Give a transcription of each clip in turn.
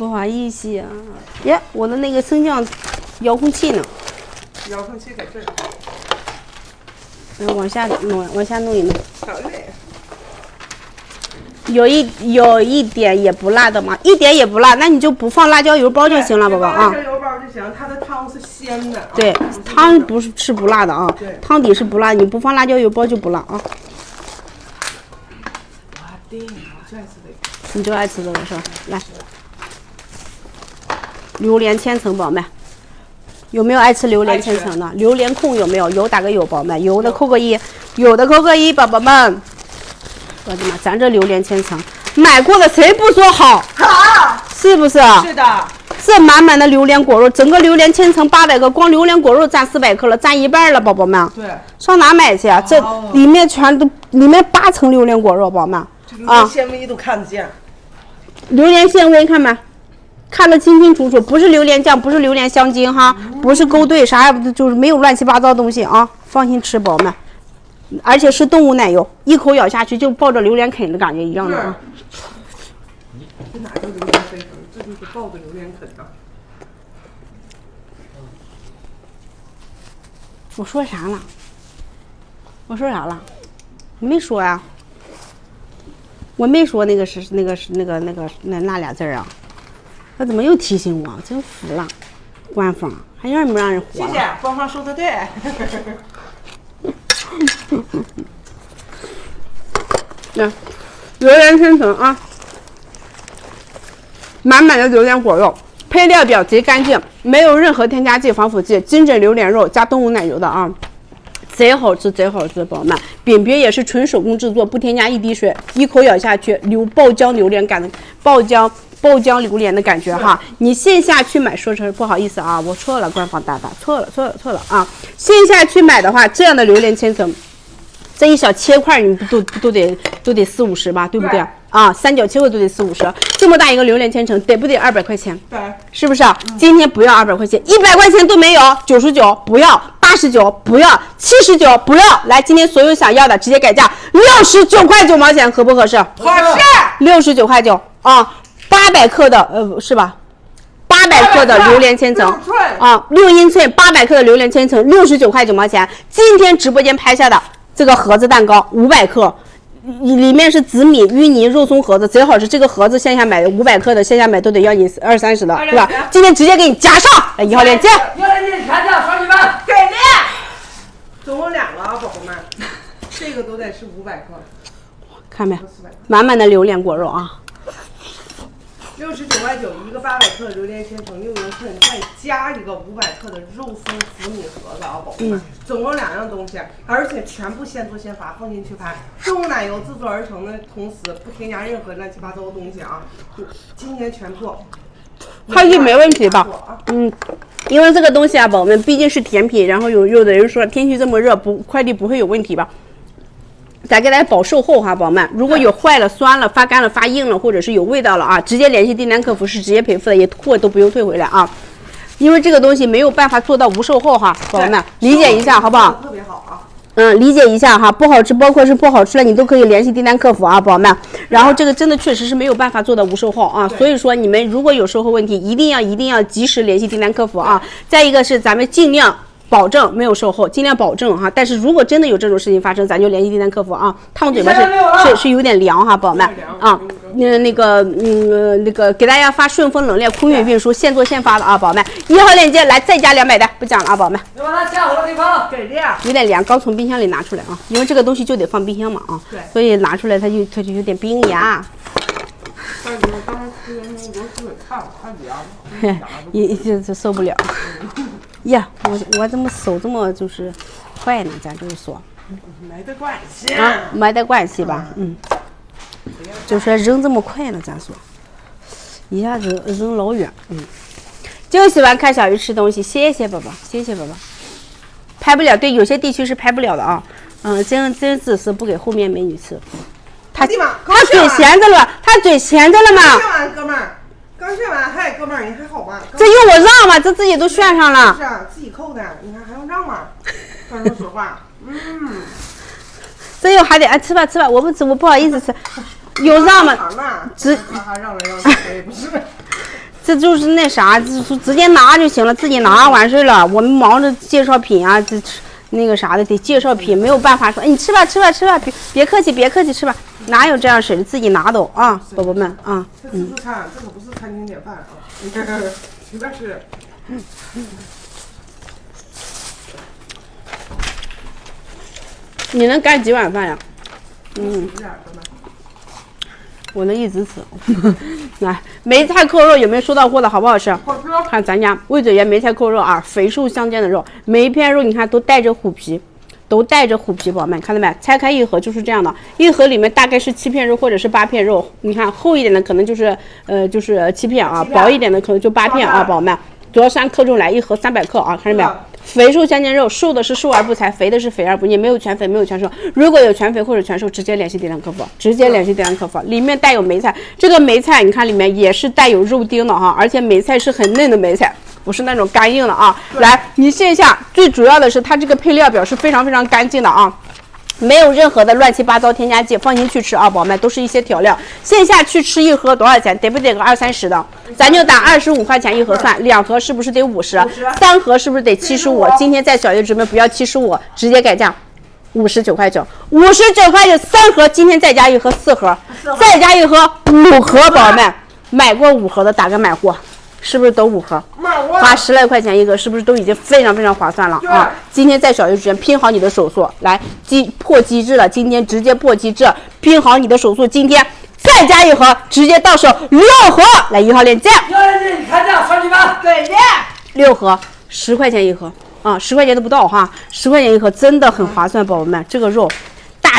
不好意思呀、耶，我的那个升降遥控器呢？遥控器在这儿。来往下弄，往下弄一弄。好嘞。有一有一点也不辣的吗？一点也不辣，那你就不放辣椒油包就行了，宝宝啊辣。椒油包就行，它的汤是鲜的啊。对，汤不是是不辣的啊对，汤底是不辣，你不放辣椒油包就不辣啊。我最爱吃这个。你就爱吃这个是吧？来，榴莲千层，宝贝，有没有爱吃榴莲千层的？榴莲控有没有？有打个有，宝贝，有的扣个一，有的扣个一，宝宝们。我的妈，咱这榴莲千层买过的谁不说好？好。是不是？是的。这满满的榴莲果肉，整个榴莲千层八百个，光榴莲果肉占四百克了，占一半了，宝宝们。对。上哪买去啊？这哦里面全都，里面八层榴莲果肉，宝宝们。啊，纤维都看得见。榴莲纤维看没？看得清清楚楚，不是榴莲酱，不是榴莲香精哈，不是勾兑，啥也不就是没有乱七八糟东西啊，放心吃，宝宝们。而且是动物奶油，一口咬下去就抱着榴莲啃的感觉一样的啊。这哪叫榴莲飞腾？这就是抱着榴莲啃的。我说啥了？我说啥了？我没说呀、我没说那个是那个是那个那个那那俩字儿啊。他怎么又提醒我？真服了，官方还让不让人活了？谢谢，官方说的对。来，榴莲千层啊，满满的榴莲果肉，配料表贼干净，没有任何添加剂、防腐剂，精准榴莲肉加动物奶油的啊，贼好吃，贼好吃，宝宝们。饼皮也是纯手工制作，不添加一滴水，一口咬下去，榴爆浆榴莲感的爆浆。爆浆榴莲的感觉哈，你线下去买，说成不好意思啊，我错了，官方大大错了，错了，错了啊！线下去买的话，这样的榴莲千层，这一小切块，你不都都得都得四五十吧，对不？对啊，三角切块都得四五十，这么大一个榴莲千层，得不得二百块钱？对。是不是啊？今天不要二百块钱，一百块钱都没有，九十九不要，八十九不要，七十九不要。来，今天所有想要的直接改价，六十九块九毛钱，合不合适？合适。六十九块九啊，八百克的呃是吧？八百克的榴莲千层啊，六英寸八百克的榴莲千层，六十九块九毛钱。今天直播间拍下的这个盒子蛋糕五百克，里里面是紫米芋泥肉松盒子，贼好吃。这个盒子线下买五百克的，线下买都得要你二三十的，是吧？今天直接给你加上来一号链接。要来你全价双几万，给力！总共两个啊，宝宝们，这个都得是五百克，看没？满满的榴莲果肉啊！六十九块九一个八百克榴莲千层六英寸，再加一个五百克的肉松紫米盒子啊，宝宝们，总共两样东西，而且全部现做现发，放心去拍。动物奶油制作而成的同时不添加任何乱七八糟的东西啊，就今天全做。快递没问题吧？嗯，因为这个东西啊，宝宝们毕竟是甜品，然后有有的人说天气这么热，不快递不会有问题吧？咱给大家保售后哈，宝宝们，如果有坏了、酸了、发干了、发硬了，或者是有味道了啊，直接联系订单客服是直接赔付的，也货都不用退回来啊。因为这个东西没有办法做到无售后哈，宝宝们理解一下好不好？特别好啊。嗯，理解一下哈，不好吃，包括是不好吃了，你都可以联系订单客服啊，宝宝们。然后这个真的确实是没有办法做到无售后啊，所以说你们如果有售后问题，一定要一定要及时联系订单客服啊。再一个是咱们尽量。保证没有售后，尽量保证哈。但是如果真的有这种事情发生，咱就联系订单客服啊。烫嘴巴是是是有点凉哈，宝宝们啊。那那个嗯呃那个给大家发顺丰冷链空运运输，现做现发的啊，宝宝们。一号链接来再加两百单，不讲了啊，宝宝们。要把它加好了给放。给力！啊有点凉，刚从冰箱里拿出来啊，因为这个东西就得放冰箱嘛啊，对所以拿出来它就它就有点冰凉，但是我刚才吃的那个螺蛳粉太太凉了。嘿，也就就受不了。呀，我我怎么手这么就是快呢？咱就是说没得关系。啊，没得关系吧？嗯，就说扔这么快呢，咱说一下子扔老远，嗯，就喜欢看小鱼吃东西，谢谢宝宝，谢谢宝宝。拍不了，对，有些地区是拍不了的啊。嗯，真真自私，不给后面美女吃。他他嘴闲着了，他嘴闲着了刚嘛炫。完，哥们儿，刚炫完，嗨，哥们儿，你还好吗？这用我让吗？这自己都炫上了是。啊，自己扣的，你看还用让吗？说话，嗯，这又还得哎吃吧吃吧，我不吃，我不好意思吃。有让吗？糖呢？只哈哈让来让去，我也不是。这就是那啥，就是直接拿就行了，自己拿完事了。我们忙着介绍品啊，这那个啥的得介绍品，没有办法说，哎，你吃吧吃吧吃吧，别别客气别客气吃吧，哪有这样式的，自己拿走啊，宝宝们啊，这自助餐，这可不是餐厅点饭啊！你看看，实在是。你能干几碗饭呀？嗯。我能一直吃。来，梅菜扣肉有没有收到货的？好不好吃？好吃。看咱家味嘴园梅菜扣肉啊，肥瘦相间的肉，每一片肉你看都带着虎皮，都带着虎皮，宝宝们看到没？拆开一盒就是这样的，一盒里面大概是七片肉或者是八片肉，你看厚一点的可能就是呃就是七片啊，薄一点的可能就八片啊，宝宝们。主要是按克重来，一盒三百克啊，看见没有？肥瘦相间肉，瘦的是瘦而不柴，肥的是肥而不腻，没有全肥，没有全瘦。如果有全肥或者全瘦，直接联系点亮客服，直接联系点亮客服。里面带有梅菜，这个梅菜你看里面也是带有肉丁的哈，而且梅菜是很嫩的梅菜。不是那种干硬的啊，来，你线下最主要的是它这个配料表是非常非常干净的啊，没有任何的乱七八糟添加剂，放心去吃啊，宝宝们都是一些调料。线下去吃一盒多少钱？得不得个二三十的？咱就打二十五块钱一盒算，两盒是不是得五十？三盒是不是得七十五？今天在小月直播不要七十五，直接改价。五十九块九，五十九块九三盒，今天再加一盒四盒，再加一盒五盒，宝宝们买过五盒的打个买货，是不是都五盒？花十来块钱一个，是不是都已经非常非常划算了啊？今天在小鱼之间拼好你的手速，来机破机制了，今天直接破机制，拼好你的手速，今天再加一盒，直接到手六盒，来一号链接。六盒十块钱一盒啊，十块钱都不到哈，十块钱一盒真的很划算，宝宝们，这个肉。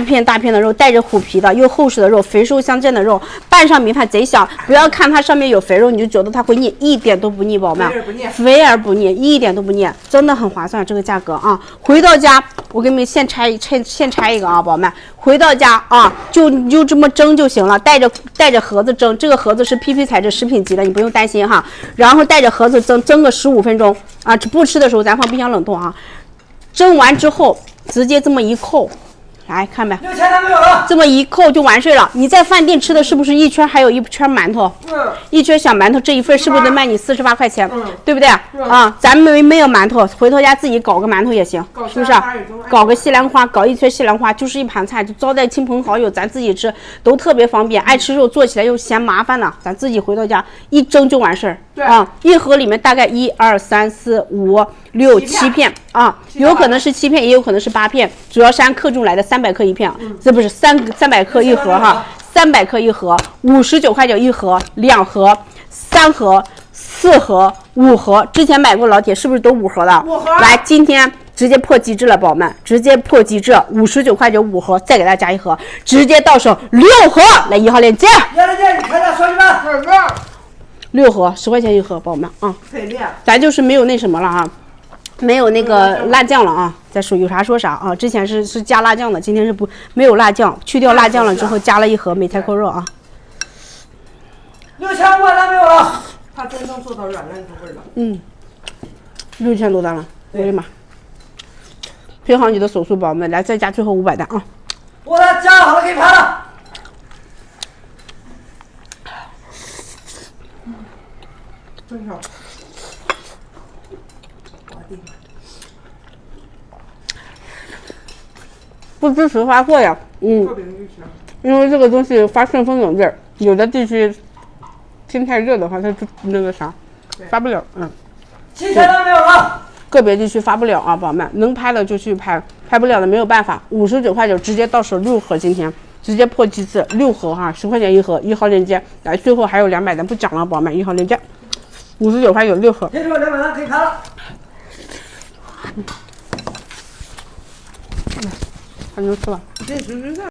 大片大片的肉，带着虎皮的，又厚实的肉，肥瘦相间的肉，拌上米饭贼香。不要看它上面有肥肉，你就觉得它会腻，一点都不腻，宝宝们。肥而不腻一点都不腻，真的很划算，这个价格啊！回到家，我给你们现拆拆现拆一个啊，宝宝们，回到家啊，就你就这么蒸就行了，带着带着盒子蒸，这个盒子是 PP 材质食品级的，你不用担心哈。然后带着盒子蒸，蒸个十五分钟啊，这不吃的时候咱放冰箱冷冻啊。蒸完之后直接这么一扣，来看没？六千单没有了。这么一扣就完事儿了。你在饭店吃的是不是一圈还有一圈馒头？嗯。一圈小馒头这一份是不是得卖你四十八块钱？嗯对不对？啊，咱没没有馒头，回头家自己搞个馒头也行，是不是？搞个西兰花，搞一圈西兰花，就是一盘菜，就招待亲朋好友，咱自己吃都特别方便。爱吃肉做起来又嫌麻烦呢，咱自己回到家一蒸就完事儿。对啊，一盒里面大概一二三四五六七七片啊，有可能是七片，也有可能是八片，主要是按克重来的，三百克一片，这不是三三百克一盒哈。三百克一盒，五十九块九一盒，两盒、三盒、四盒、五盒。之前买过老铁，是不是都五盒的？五盒来，今天直接破机制了，宝宝们，直接破机制，五十九块九五盒，再给大家加一盒，直接到手六盒。来，一号链接，幺零零砍价双击八，给的。六盒，十块钱一盒，宝宝们啊。咱就是没有那什么了啊，没有那个辣酱了啊。再说有啥说啥啊，之前是是加辣酱的，今天是不没有辣酱，去掉辣酱了之后加了一盒梅菜扣肉啊。六千五百单没有了。他真正做到软烂入味了。嗯，六千多单了，我的妈！拼好你的手速，宝宝们，来再加最后五百单啊！我的加好了，给你拍了。真香。不支持发货呀，嗯。因为这个东西发顺丰冷链儿，有的地区天太热的话，它就那个啥，发不了，嗯。七千单没有了。个别地区发不了啊，宝宝们，能拍的就去拍，拍不了的没有办法。五十九块九直接到手六盒，今天直接破机制六盒哈，十块钱一盒，一号链接。来，最后还有两百单不讲了，宝宝们，一号链接，五十九块九六盒。听说两百单可以盘了。还能吃吧？这实实在。